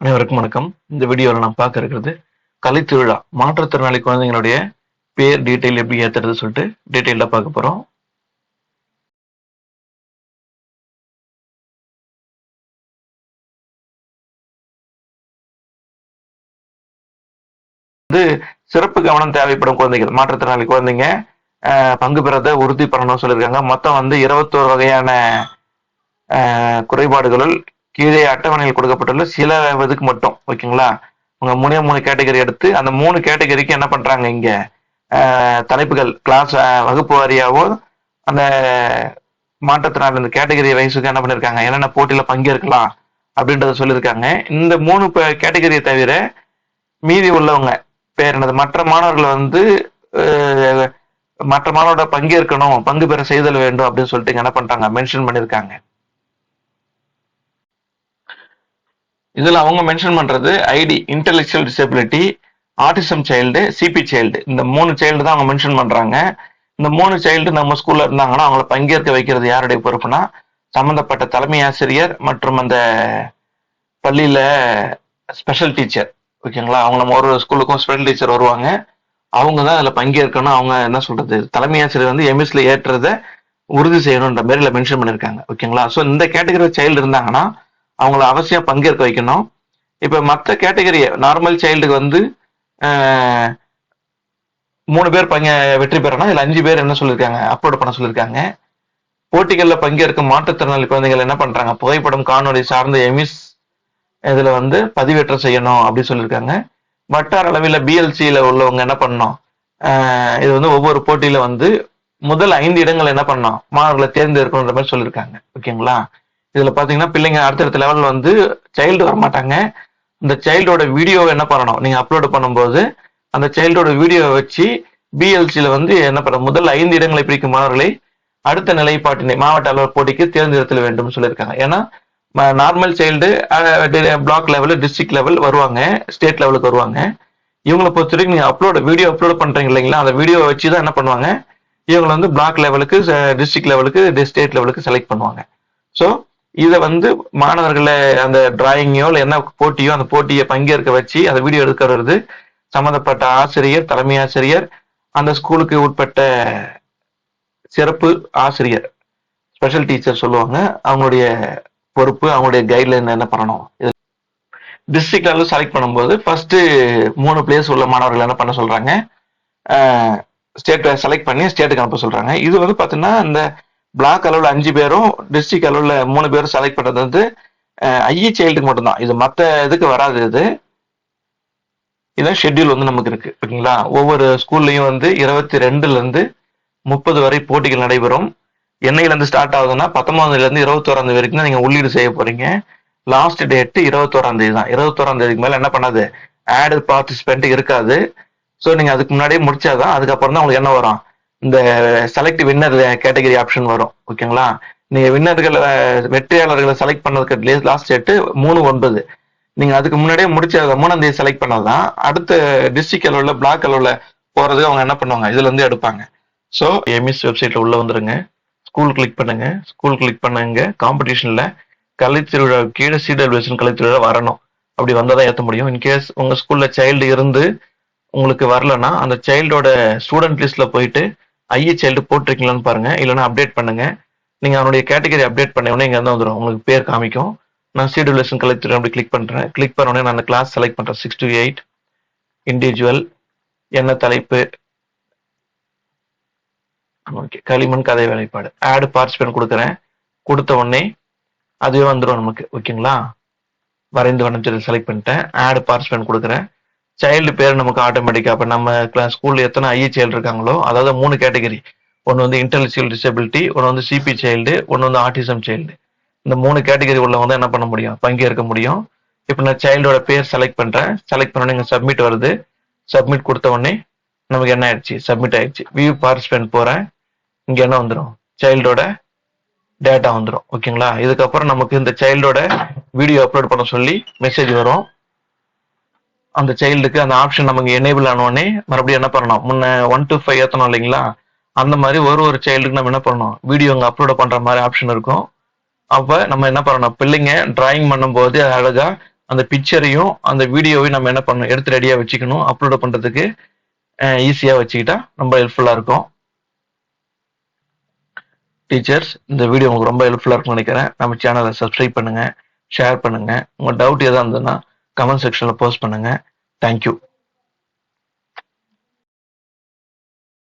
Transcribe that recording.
அனைவருக்கும் வணக்கம். இந்த வீடியோவில் நான் பார்க்க இருக்கிறது கலைத்திருவிழா மாற்றுத்திறனாளி குழந்தைங்களுடைய பேர் டீட்டெயில் எப்படி ஏத்துறது சொல்லிட்டு டீட்டெயிலாக பார்க்க போகிறோம் வந்து சிறப்பு கவனம் தேவைப்படும் குழந்தைகள் மாற்றுத்திறனாளி குழந்தைங்க பங்கு பெறதை உறுதி பண்ணணும்னு சொல்லியிருக்காங்க. மொத்தம் வந்து இருபத்தோரு வகையான அஹ், குறைபாடுகளுள் கீழே அட்டவணையில் கொடுக்கப்பட்டுள்ள சில இதுக்கு மட்டும் ஓகேங்களா? உங்க மூணே மூணு கேட்டகரி எடுத்து அந்த மூணு கேட்டகரிக்கு என்ன பண்றாங்க இங்க? தலைப்புகள் கிளாஸ் வகுப்பு வாரியாவோ அந்த மாற்றத்தினால் இந்த கேட்டகரி வயசுக்கு என்ன பண்ணிருக்காங்க? என்னென்ன போட்டியில பங்கேற்கலாம் அப்படின்றத சொல்லியிருக்காங்க. இந்த மூணு கேட்டகரியை தவிர மீதி உள்ளவங்க பேர் என்னது மற்ற மாணவர்களை வந்து மற்ற மாணவரோட பங்கேற்கணும் பங்கு பெற செய்தல் வேண்டும் அப்படின்னு சொல்லிட்டு என்ன பண்றாங்க? மென்ஷன் பண்ணியிருக்காங்க இதுல அவங்க மென்ஷன் பண்றது ID intellectual disability autism child CP child இந்த மூணு சைல்டு தான் அவங்க மென்ஷன் பண்றாங்க. இந்த மூணு சைல்டு நம்ம ஸ்கூல்ல இருந்தாங்கன்னா அவங்கள பங்கேற்க வைக்கிறது யாருடைய பொறுப்புனா சம்பந்தப்பட்ட தலைமை ஆசிரியர் மற்றும் அந்த பள்ளியில ஸ்பெஷல் டீச்சர் ஓகேங்களா அவங்க நம்ம ஒரு ஸ்கூலுக்கும் ஸ்பெஷல் டீச்சர் வருவாங்க. அவங்க தான் அதில் பங்கேற்கணும். அவங்க என்ன சொல்றது? தலைமை ஆசிரியர் வந்து எம்எஸ்ல ஏற்றுறத உறுதி செய்யணுன்ற மாதிரி மென்ஷன் பண்ணியிருக்காங்க. ஓகேங்களா ஸோ இந்த கேட்டகரி சைல்டு இருந்தாங்கன்னா அவங்கள அவசியம் பங்கேற்க வைக்கணும். இப்போ மற்ற கேட்டகரி நார்மல் சைல்டுக்கு வந்து மூணு பேர் பங்க வெற்றி பெறணும். இதில் அஞ்சு பேர் என்ன சொல்லியிருக்காங்க அப்லோட் பண்ண சொல்லியிருக்காங்க போட்டிகளில் பங்கேற்கும் மாற்றுத்திறனாளி குழந்தைகள் என்ன பண்றாங்க? புகைப்படம் காணொளி சார்ந்த எமிஸ் இதில் வந்து பதிவேற்றம் செய்யணும் அப்படின்னு சொல்லியிருக்காங்க வட்டார அளவில் பிஎல்சியில் உள்ளவங்க என்ன பண்ணோம் ஆஹ் இது வந்து ஒவ்வொரு போட்டியில வந்து முதல் ஐந்து இடங்கள் என்ன பண்ணணும்? மாணவர்களை தேர்ந்தெடுக்கணுன்ற மாதிரி சொல்லியிருக்காங்க ஓகேங்களா? இதுல பாத்தீங்கன்னா பிள்ளைங்க அடுத்தடுத்த லெவல் வந்து சைல்டு வரமாட்டாங்க. இந்த சைல்டோட வீடியோவை என்ன பண்ணணும்? நீங்க அப்லோட் பண்ணும்போது அந்த சைல்டோட வீடியோவை வச்சு பிஎல்சியில வந்து என்ன பண்ண முதல் ஐந்து இடங்களை பிடிக்கும் மாணவர்களை அடுத்த நிலைப்பாட்டினை மாவட்ட அளவு போட்டிக்கு தேர்ந்தெடுத்தல் வேண்டும் சொல்லியிருக்காங்க. ஏன்னா normal child block level district level வருவாங்க ஸ்டேட் லெவலுக்கு வருவாங்க. இவங்களை பொறுத்த வரைக்கும் நீங்க அப்லோட் வீடியோ அப்லோட் பண்றீங்க இல்லைங்களா? அந்த வீடியோவை வச்சு தான் என்ன பண்ணுவாங்க? இவங்களை வந்து பிளாக் லெவலுக்கு டிஸ்ட்ரிக்ட் லெவலுக்கு ஸ்டேட் லெவலுக்கு செலக்ட் பண்ணுவாங்க. ஸோ இதை வந்து மாணவர்களை அந்த டிராயிங்கோ இல்லை என்ன போட்டியோ அந்த போட்டியை பங்கேற்க வச்சு அந்த வீடியோ எடுக்கிறது சம்மந்தப்பட்ட ஆசிரியர் தலைமை ஆசிரியர் அந்த ஸ்கூலுக்கு உட்பட்ட சிறப்பு ஆசிரியர் ஸ்பெஷல் டீச்சர் சொல்லுவாங்க. அவங்களுடைய பொறுப்பு அவங்களுடைய கைட்லைன் என்ன பண்ணணும்? இது டிஸ்ட்ரிக்ட் லெவலில் செலக்ட் பண்ணும்போது ஃபர்ஸ்ட் மூணு பிளேஸ் உள்ள மாணவர்கள் என்ன பண்ண சொல்றாங்க? ஸ்டேட் செலக்ட் பண்ணி ஸ்டேட்டுக்கு அனுப்ப சொல்றாங்க. இது வந்து பார்த்தீங்கன்னா இந்த பிளாக் அளவில் அஞ்சு பேரும் டிஸ்ட்ரிக்ட் அளவில் மூணு பேரும் செலக்ட் பண்ணுறது வந்து ஐஇ சைல்டுக்கு மட்டும்தான். இது மற்ற இதுக்கு வராது இது. இதான் ஷெட்யூல் வந்து நமக்கு இருக்கு. ஓகேங்களா? ஒவ்வொரு ஸ்கூல்லையும் வந்து இருபத்தி ரெண்டுலேருந்து முப்பது வரை போட்டிகள் நடைபெறும். என்னையிலேருந்து ஸ்டார்ட் ஆகுதுன்னா பத்தொன்பதுல இருந்து இருபத்தோராம் தேதி வரைக்கும் தான் நீங்கள் உள்ளீடு செய்ய போறீங்க. லாஸ்ட் டேட்டு இருபத்தோராம் தேதி தான். இருபத்தோராம் தேதிக்கு என்ன பண்ணாது? ஆடு பார்ட்டிசிபென்ட் இருக்காது. ஸோ நீங்கள் அதுக்கு முன்னாடியே முடிச்சாதான் அதுக்கப்புறம் தான் உங்களுக்கு என்ன வரும்? இந்த செலக்ட் வின்னர் கேட்டகரி ஆப்ஷன் வரும் ஓகேங்களா நீங்க வின்னர்களை வெற்றியாளர்களை செலக்ட் பண்ணதுக்கு லாஸ்ட் டேட் மூணு ஒன்பது. நீங்க அதுக்கு முன்னாடியே முடிச்ச மூணாம் தேதி செலக்ட் பண்ணாதான் அடுத்த டிஸ்ட்ரிக்ட் அளவில் பிளாக் அளவில் போறதுக்கு அவங்க என்ன பண்ணுவாங்க? இதுல இருந்து எடுப்பாங்க. ஸோ எம்எஸ் வெப்சைட்ல உள்ள வந்துருங்க. ஸ்கூல் கிளிக் பண்ணுங்க. ஸ்கூல் கிளிக் பண்ணுங்க. காம்படிஷன்ல கலைத்திருவிழா கீழே சீடல்வேஷன் கலை திருவிழா வரணும். அப்படி வந்தால் தான் ஏற்ற முடியும் இன்கேஸ் உங்க ஸ்கூல்ல சைல்டு இருந்து உங்களுக்கு வரலன்னா அந்த சைல்டோட ஸ்டூடெண்ட் லிஸ்ட்ல போயிட்டு ஐஏ சைல்டு போட்டிருக்கீங்களான்னு பாருங்க. இல்லைன்னா அப்டேட் பண்ணுங்க. நீங்க அவனுடைய கேட்டகரி அப்டேட் பண்ண உடனே இங்க வந்து வந்துடும் உங்களுக்கு பேர் காமிக்கும். நான் சீடுலேஷன் கலெக்டர் அப்படி கிளிக் பண்றேன். கிளிக் பண்ண உடனே நான் அந்த கிளாஸ் செலக்ட் பண்றேன். சிக்ஸ் டு எயிட் இண்டிவிஜுவல் என்ன தலைப்பு? ஓகே களிமண் கதை வேலைப்பாடு. ஆடு பார்ட்டிசிபேட் கொடுக்குறேன். கொடுத்த உடனே அதுவே வந்துடும் நமக்கு. ஓகேங்களா வரைந்து வண்ணத்தில் செலக்ட் பண்ணிட்டேன். ஆடு பார்ட்டிசிபேட் கொடுக்குறேன். சைல்டு பேர் நமக்கு ஆட்டோமேட்டிக்காக இப்போ நம்ம கிளாஸ் ஸ்கூலில் எத்தனை ஐஏ சைல்டு இருக்காங்களோ அதாவது மூணு கேட்டகரி ஒன்று வந்து இன்டெலெக்சுவல் டிசபிலிட்டி ஒன்று வந்து சிபி சைல்டு ஒன்று வந்து ஆட்டிசம் சைல்டு இந்த மூணு கேட்டகரி உள்ளவங்க தான் என்ன பண்ண முடியும்? பங்கேற்க முடியும். இப்போ நான் சைல்டோட பேர் செலக்ட் பண்ணுறேன் செலக்ட் பண்ண உடனே சப்மிட் வருது. சப்மிட் கொடுத்த உடனே நமக்கு என்ன ஆயிடுச்சு? சப்மிட் ஆயிடுச்சு. வியூ பார்ட்டிசிபென்ட் போகிறேன் இங்கே என்ன வந்துடும் சைல்டோட டேட்டா வந்துடும் ஓகேங்களா இதுக்கப்புறம் நமக்கு இந்த சைல்டோட வீடியோ அப்லோட் பண்ண சொல்லி மெசேஜ் வரும். அந்த சைல்டுக்கு அந்த ஆப்ஷன் நமக்கு எனேபிள் ஆனோடனே மறுபடியும் என்ன பண்ணணும்? முன்ன ஒன் டு ஃபைவ் ஏற்றணும் இல்லைங்களா? அந்த மாதிரி ஒரு ஒரு சைல்டுக்கு நம்ம என்ன பண்ணணும்? வீடியோ அங்கே அப்லோட் பண்ணுற மாதிரி ஆப்ஷன் இருக்கும். அப்போ நம்ம என்ன பண்ணணும்? பிள்ளைங்க டிராயிங் பண்ணும்போது அழகாக அந்த பிக்சரையும் அந்த வீடியோவையும் நம்ம என்ன பண்ணணும்? எடுத்து ரெடியாக வச்சுக்கணும். அப்லோட் பண்ணுறதுக்கு ஈஸியாக வச்சுக்கிட்டா ரொம்ப ஹெல்ப்ஃபுல்லாக இருக்கும். டீச்சர்ஸ் இந்த வீடியோ உங்களுக்கு ரொம்ப ஹெல்ப்ஃபுல்லாக இருக்கும்னு நினைக்கிறேன். நம்ம சேனலை சப்ஸ்கிரைப் பண்ணுங்கள் ஷேர் பண்ணுங்கள் உங்கள் டவுட் எதாக இருந்ததுன்னா கமெண்ட் செக்ஷனில் போஸ்ட் பண்ணுங்க. தேங்க்யூ